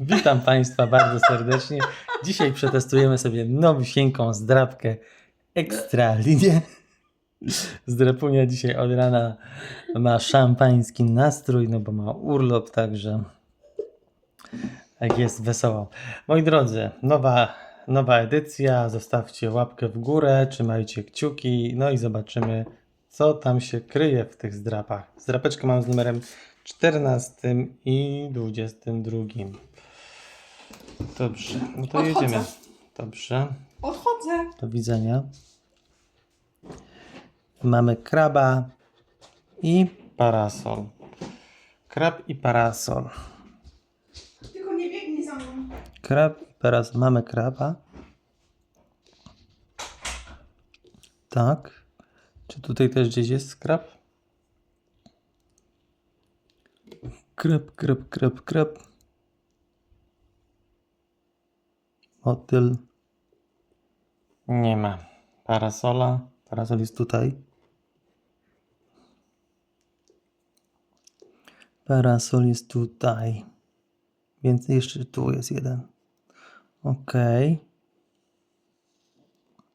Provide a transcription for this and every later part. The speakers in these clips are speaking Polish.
Witam Państwa bardzo serdecznie. Dzisiaj przetestujemy sobie nowusieńką zdrabkę Ekstra Linię. Zdrapunia dzisiaj od rana ma szampański nastrój, no bo ma urlop, także tak jest wesoło. Moi drodzy, nowa, nowa edycja. Zostawcie łapkę w górę, trzymajcie kciuki, no i zobaczymy, co tam się kryje w tych zdrapach. Zdrapeczkę mam z numerem 14 i 22. Dobrze, no to Odchodzę. jedziemy. Dobrze, Odchodzę. do widzenia. Mamy kraba i parasol. Krab i parasol. Tylko nie biegnij za mną. Krab i parasol. Mamy kraba. Tak. Czy tutaj też gdzieś jest krab? Krab, krab, krab, krab. Motyl. Nie ma. Parasola. Parasol jest tutaj. Parasol jest tutaj. Więc jeszcze tu jest jeden. Ok.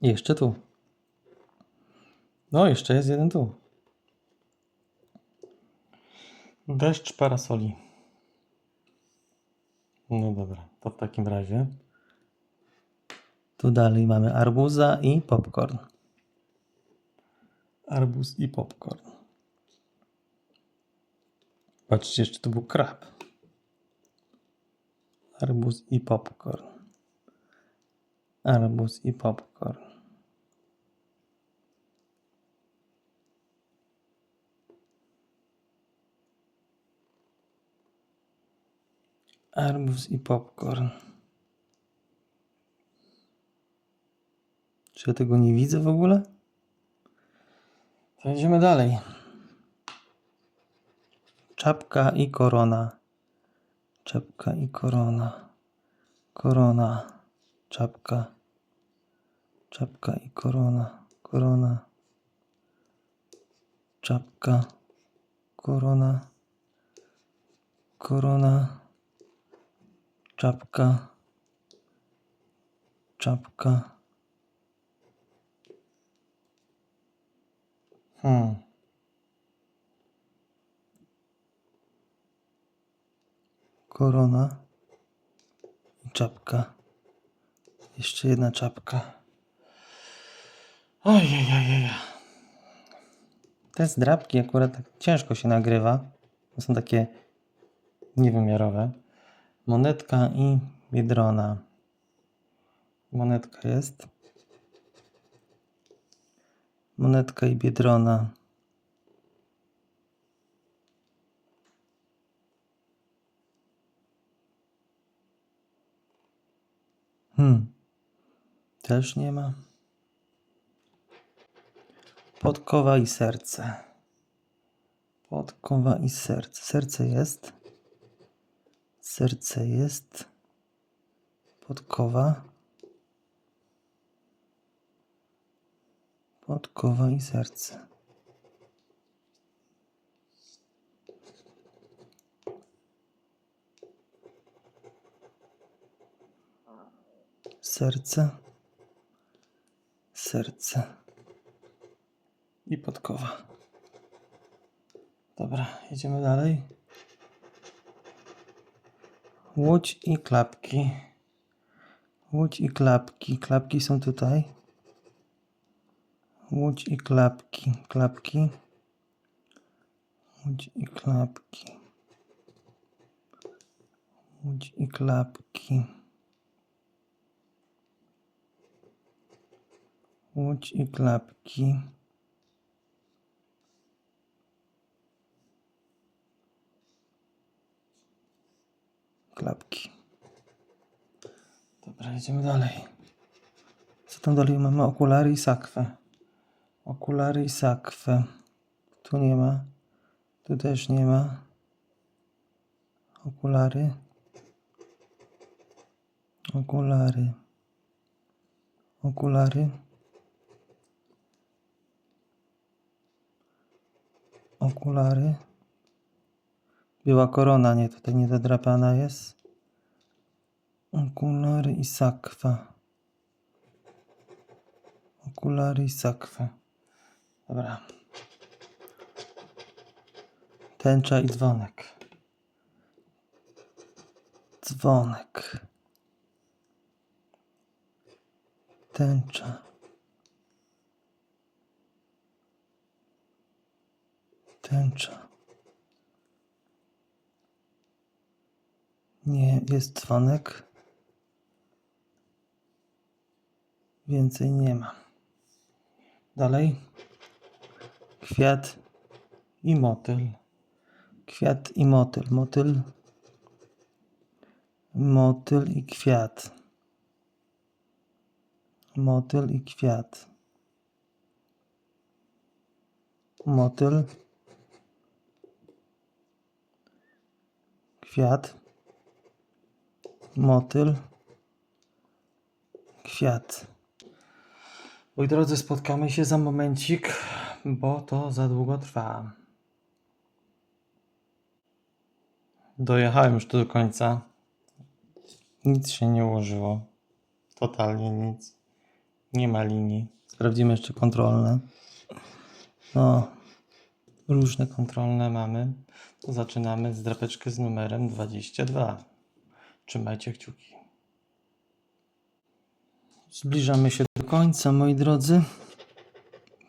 Jeszcze tu. No, jeszcze jest jeden tu. Deszcz parasoli. No dobra, to w takim razie. Tu dalej mamy arbuza i popcorn. Arbuz i popcorn. Patrzcie, jeszcze tu był krab. Arbuz i popcorn. Arbuz i popcorn. Arbuz i popcorn. Czy ja tego nie widzę w ogóle? To idziemy dalej. Czapka i korona. Czapka i korona. Korona. Czapka. Czapka i korona. Korona. Czapka. Korona. Korona. Czapka. Czapka. Hmm. Korona. I czapka. Jeszcze jedna czapka. Ojej. Te zdrabki akurat tak ciężko się nagrywa. Są takie niewymiarowe. Monetka i biedrona. Monetka jest. Monetka i biedrona. Hmm. Też nie ma. Podkowa i serce. Podkowa i serce. Serce jest. Serce jest. Podkowa. Podkowa i serce. Serce. Serce. I podkowa. Dobra, jedziemy dalej. Łódź i klapki. Łódź i klapki. Klapki są tutaj. Łódź i klapki. Klapki. Łódź i klapki. Łódź i klapki. Łódź i klapki. Klapki. Dobra, idziemy dalej. Co tam dalej mamy? Okulary i sakwę. Okulary i sakwę. Tu nie ma. Tu też nie ma. Okulary. Okulary. Okulary. Okulary. Była korona, nie, tutaj nie dodrapana jest. Okulary i sakwa. Okulary i sakwa. Dobra. Tęcza i dzwonek. Dzwonek. Tęcza. Tęcza. Nie, jest dzwonek. Więcej nie ma. Dalej. Kwiat i motyl. Kwiat i motyl. Motyl. Motyl i kwiat. Motyl i kwiat. Motyl. Kwiat. Motyl. Kwiat. Moi drodzy, spotkamy się za momencik, bo to za długo trwa. Dojechałem już do końca. Nic się nie ułożyło. Totalnie nic. Nie ma linii. Sprawdzimy jeszcze kontrolne. No, różne kontrolne mamy. To zaczynamy z drapeczky z numerem 22. Trzymajcie kciuki. Zbliżamy się końca, moi drodzy.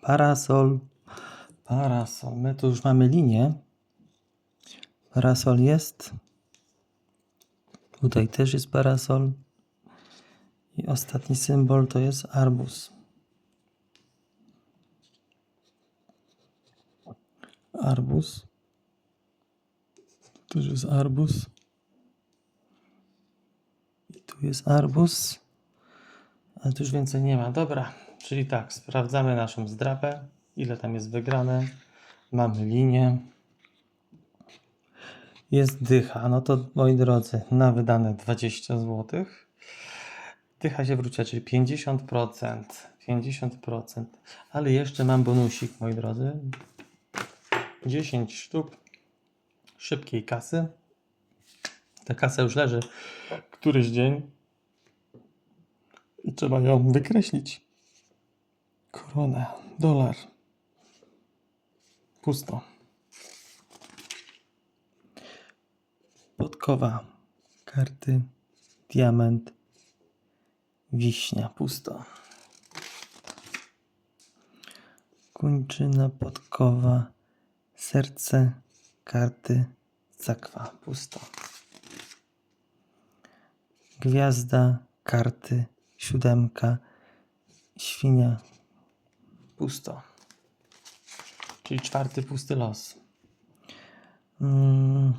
Parasol. Parasol. My tu już mamy linię. Parasol jest. Tutaj też jest parasol. I ostatni symbol to jest arbuz. Arbuz. Tu też jest arbuz. I tu jest arbuz. Ale tu już więcej nie ma. Dobra, czyli tak, sprawdzamy naszą zdrapę. Ile tam jest wygrane. Mamy linię. Jest dycha. No to moi drodzy, na wydane 20 zł. Dycha się wróciła, czyli 50%. 50%. Ale jeszcze mam bonusik, moi drodzy. 10 sztuk szybkiej kasy. Ta kasa już leży któryś dzień. Trzeba ją wykreślić. Korona, dolar. Pusto. Podkowa, karty, diament, wiśnia, pusto. Kończyna, podkowa, serce, karty, zakwa, pusto. Gwiazda, karty, siódemka, świnia, pusto. Czyli czwarty pusty los. Mm.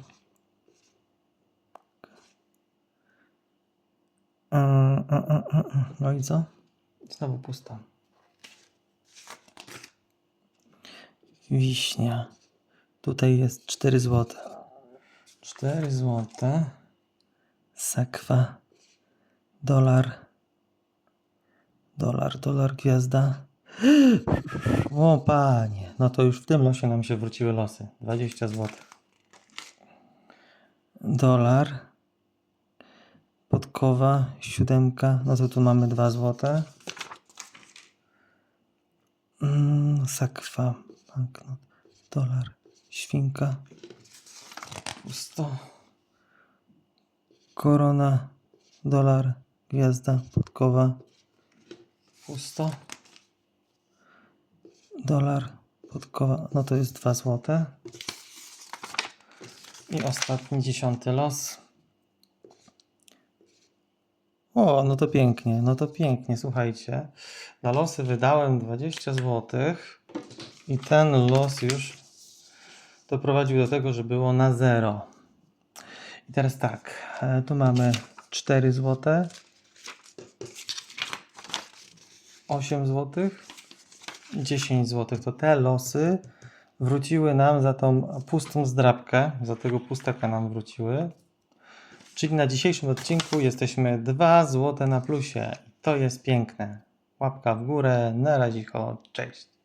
A, a. No i co? Znowu pusto. Wiśnia. Tutaj jest 4 złote. 4 złote. Sakwa. Dolar. Dolar, dolar, gwiazda. O panie, no to już w tym losie nam się wróciły losy. 20 zł. Dolar. Podkowa, siódemka, no to tu mamy 2 zł. Mm, sakwa, banknot, dolar, świnka. Pusto. Korona, dolar, gwiazda, podkowa. Pusto. Dolar, podkowa, no to jest 2 złote. I ostatni, dziesiąty los. O, no to pięknie, no to pięknie, słuchajcie. Na losy wydałem 20 zł i ten los już doprowadził do tego, że było na zero. I teraz tak, e, tu mamy 4 zł, 8 zł, 10 zł. To te losy wróciły nam za tą pustą zdrabkę, za tego pustaka nam wróciły. Czyli na dzisiejszym odcinku jesteśmy 2 zł na plusie. To jest piękne. Łapka w górę, na razie, cześć.